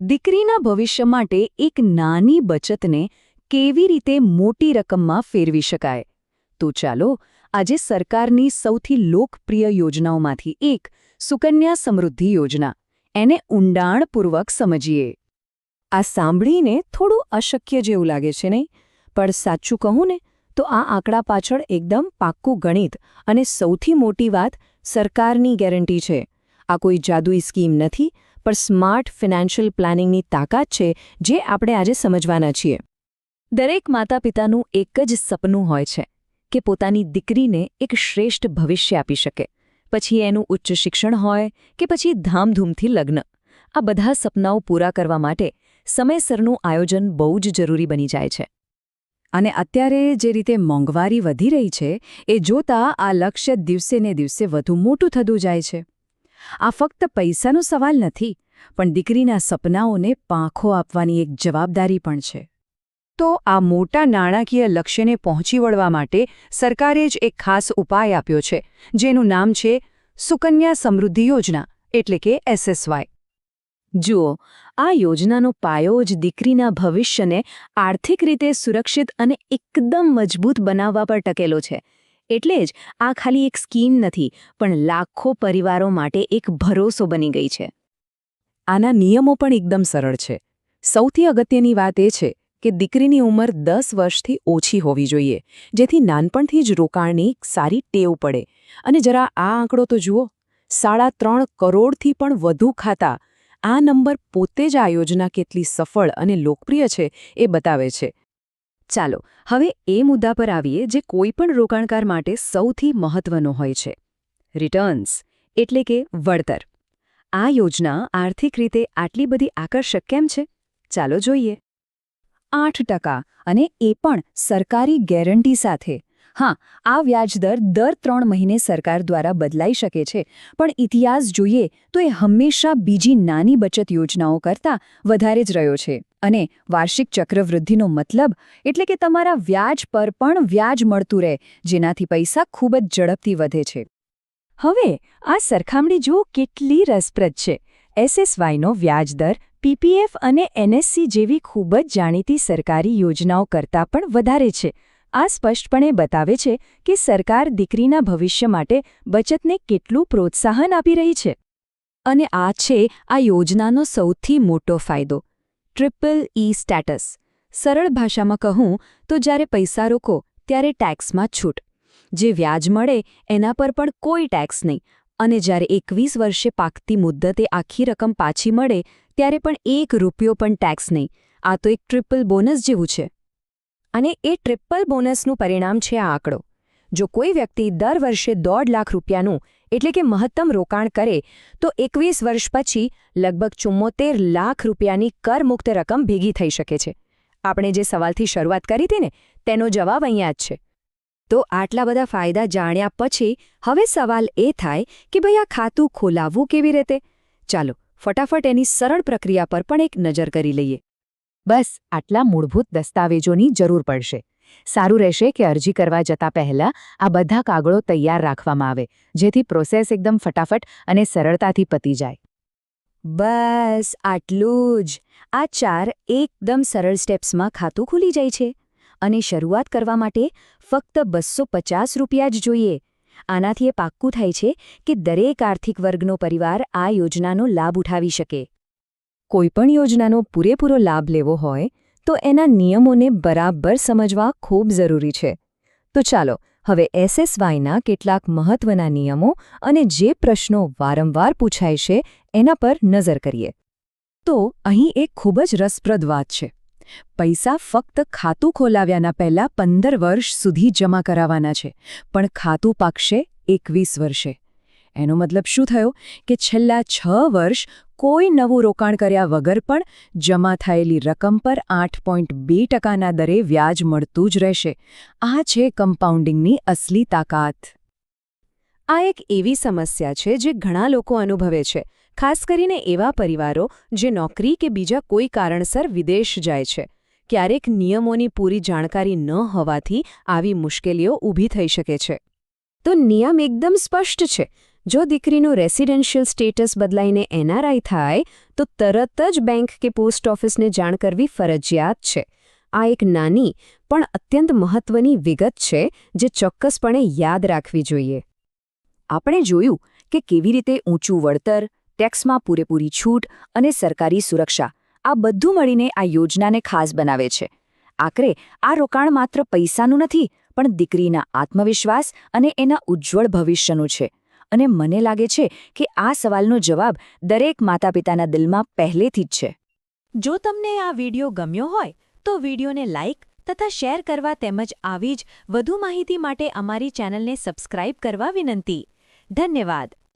દીકરીના ભવિષ્ય માટે એક નાની બચતને કેવી રીતે મોટી રકમમાં ફેરવી શકાય? તો ચાલો, આજે સરકારની સૌથી લોકપ્રિય યોજનાઓમાંથી એક સુકન્યા સમૃદ્ધિ યોજના. એને ઊંડાણપૂર્વક સમજીએ. આ સાંભળીને થોડું અશક્ય જેવું લાગે છે નહીં? પણ સાચું કહું ને, તો આ આંકડા પાછળ એકદમ પાક્કું ગણિત અને સૌથી મોટી વાત સરકારની ગેરંટી છે. આ કોઈ જાદુઈ સ્કીમ નથી પણ સ્માર્ટ ફિનાન્શિયલ પ્લાનિંગની તાકાત છે જે આપણે આજે સમજવાના છીએ. દરેક માતા પિતાનું એક જ સપનું હોય છે કે પોતાની દીકરીને એક શ્રેષ્ઠ ભવિષ્ય આપી શકે. પછી એનું ઉચ્ચ શિક્ષણ હોય કે પછી ધામધૂમથી લગ્ન. આ બધા સપનાઓ પૂરા કરવા માટે સમયસરનું આયોજન બહુ જ જરૂરી બની જાય છે. અને અત્યારે જે રીતે મોંઘવારી વધી રહી છે, એ જોતા આ લક્ષ્ય દિવસે ને દિવસે વધુ મોટું થતું જાય છે. આ ફક્ત પૈસાનો સવાલ નથી પણ દીકરીના સપનાઓને પાંખો આપવાની એક જવાબદારી પણ છે. તો આ મોટા નાણાકીય લક્ષ્યને પહોંચી વળવા માટે સરકારે જ એક ખાસ ઉપાય આપ્યો છે, જેનું નામ છે સુકન્યા સમૃદ્ધિ યોજના, એટલે કે એસએસવાય જુઓ, આ યોજનાનો પાયો જ દીકરીના ભવિષ્યને આર્થિક રીતે સુરક્ષિત અને એકદમ મજબૂત બનાવવા પર ટકેલો છે. એટલે જ આ ખાલી એક સ્કીમ નથી, પણ લાખો પરિવારો માટે એક ભરોસો બની ગઈ છે. આના નિયમો પણ એકદમ સરળ છે. સૌથી અગત્યની વાત એ છે કે દીકરીની ઉંમર દસ વર્ષથી ઓછી હોવી જોઈએ, જેથી નાનપણથી જ રોકાણની સારી ટેવ પડે. અને જરા આ આંકડો તો જુઓ, સાડા ત્રણ કરોડથી પણ વધુ ખાતા. આ નંબર પોતે જ આ યોજના કેટલી સફળ અને લોકપ્રિય છે એ બતાવે છે. ચાલો, હવે એ મુદ્દા પર આવીએ જે કોઈપણ રોકાણકાર માટે સૌથી મહત્વનો હોય છે. રિટર્ન્સ, એટલે કે વળતર. આ યોજના આર્થિક રીતે આટલી બધી આકર્ષક કેમ છે? ચાલો જોઈએ. આઠ ટકા અને એ પણ સરકારી ગેરંટી સાથે. હા, આ વ્યાજદર દર ત્રણ મહિને સરકાર દ્વારા બદલાઈ શકે છે, પણ ઇતિહાસ જોઈએ તો એ હંમેશા બીજી નાની બચત યોજનાઓ કરતાં વધારે જ રહ્યો છે. અને વાર્ષિક ચક્રવૃદ્ધિનો મતલબ એટલે કે તમારા વ્યાજ પર પણ વ્યાજ મળતું રહે, જેનાથી પૈસા ખૂબ જ ઝડપથી વધે છે. હવે, આ સરખામણી જુઓ કેટલી રસપ્રદ છે. એસએસવાયનો વ્યાજદર પીપીએફ અને એનએસસી જેવી ખૂબ જ જાણીતી સરકારી યોજનાઓ કરતાં પણ વધારે છે. આ સ્પષ્ટપણે બતાવે છે કે સરકાર દીકરીના ભવિષ્ય માટે બચતને કેટલું પ્રોત્સાહન આપી રહી છે. અને આ છે આ યોજનાનો સૌથી મોટો ફાયદો. Triple E status. સરળ ભાષામાં કહું તો જ્યારે પૈસા રોકો, ત્યારે ટેક્સમાં છૂટ. જે વ્યાજ મળે એના પર પણ કોઈ ટેક્સ નહીં. અને જ્યારે એકવીસ વર્ષે પાકતી મુદ્દતે આખી રકમ પાછી મળે, ત્યારે પણ એક રૂપિયો પણ ટેક્સ નહીં. આ તો એક ટ્રિપલ બોનસ જેવું છે. અને એ ટ્રિપલ બોનસનું પરિણામ છે આ આંકડો. જો કોઈ વ્યક્તિ દર વર્ષે દોઢ લાખ રૂપિયાનું, એટલે કે મહત્તમ રોકાણ કરે, તો એકવીસ વર્ષ પછી લગભગ ચુમ્મોતેર લાખ રૂપિયાની કરમુક્ત રકમ ભેગી થઈ શકે છે. આપણે જે સવાલથી શરૂઆત કરી હતી ને, તેનો જવાબ અહીંયા જ છે. તો આટલા બધા ફાયદા જાણ્યા પછી હવે સવાલ એ થાય કે ભાઈ આ ખાતું ખોલાવવું કેવી રીતે? ચાલો, ફટાફટ એની સરળ પ્રક્રિયા પર પણ એક નજર કરી લઈએ. બસ, આટલા મૂળભૂત દસ્તાવેજોની જરૂર પડશે. સારું રહેશે કે અરજી કરવા જતા પહેલા આ બધા કાગળો તૈયાર રાખવામાં આવે, જેથી પ્રોસેસ એકદમ ફટાફટ અને સરળતાથી પતી જાય. બસ, આટલું જ. આ ચાર એકદમ સરળ સ્ટેપ્સમાં ખાતું ખુલી જાય છે. અને શરૂઆત કરવા માટે ફક્ત બસો પચાસ રૂપિયા જ જોઈએ. આનાથી એ પાક્કું થાય છે કે દરેક આર્થિક વર્ગનો પરિવાર આ યોજનાનો લાભ ઉઠાવી શકે. કોઈપણ યોજનાનો પૂરેપૂરો લાભ લેવો હોય, તો એના નિયમોને બરાબર સમજવા ખૂબ જરૂરી છે. તો ચાલો, હવે એસએસવાયના કેટલાક મહત્વના નિયમો અને જે પ્રશ્નો વારંવાર પૂછાય છે, એના પર નજર કરીએ. તો અહીં એક ખૂબ જ રસપ્રદ વાત છે. પૈસા ફક્ત ખાતું ખોલાવ્યાના પહેલા પંદર વર્ષ સુધી જમા કરાવવાના છે, પણ ખાતું પાકશે એકવીસ વર્ષે. એનો મતલબ શું થયો? કે છેલ્લા છ વર્ષ કોઈ નવું રોકાણ કર્યા વગર પણ જમા થયેલી રકમ પર આઠ પોઈન્ટ બે ટકાના દરે વ્યાજ મળતું જ રહેશે. આ છે કમ્પાઉન્ડિંગની અસલી તાકાત. આ એક એવી સમસ્યા છે જે ઘણા લોકો અનુભવે છે. ખાસ કરીને એવા પરિવારો જે નોકરી કે બીજા કોઈ કારણસર વિદેશ જાય છે. ક્યારેક નિયમોની પૂરી જાણકારી ન હોવાથી આવી મુશ્કેલીઓ ઊભી થઈ શકે છે. તો નિયમ એકદમ સ્પષ્ટ છે. જો દીકરીનું રેસિડેન્શિયલ સ્ટેટસ બદલાઈને એનઆરઆઈ થાય, તો તરત જ બેંક કે પોસ્ટ ઓફિસને જાણ કરવી ફરજિયાત છે. આ એક નાની, પણ અત્યંત મહત્વની વિગત છે જે ચોક્કસપણે યાદ રાખવી જોઈએ. આપણે જોયું કે કેવી રીતે ઊંચું વળતર ટેક્સમાં પૂરેપૂરી છૂટ અને સરકારી સુરક્ષા, આ બધું મળીને આ યોજનાને ખાસ બનાવે છે. આખરે, આ રોકાણ માત્ર પૈસાનું નથી, પણ દીકરીના આત્મવિશ્વાસ અને એના ઉજ્જવળ ભવિષ્યનું છે. અને મને લાગે છે કે આ સવાલનો જવાબ દરેક માતાપિતાના દિલમાં પહેલેથી જ છે. જો તમને આ વિડિયો ગમ્યો હોય, તો વિડિયોને લાઇક તથા શેર કરવા તેમજ આવી જ વધુ માહિતી માટે અમારી ચેનલને સબસ્ક્રાઇબ કરવા વિનંતી. ધન્યવાદ.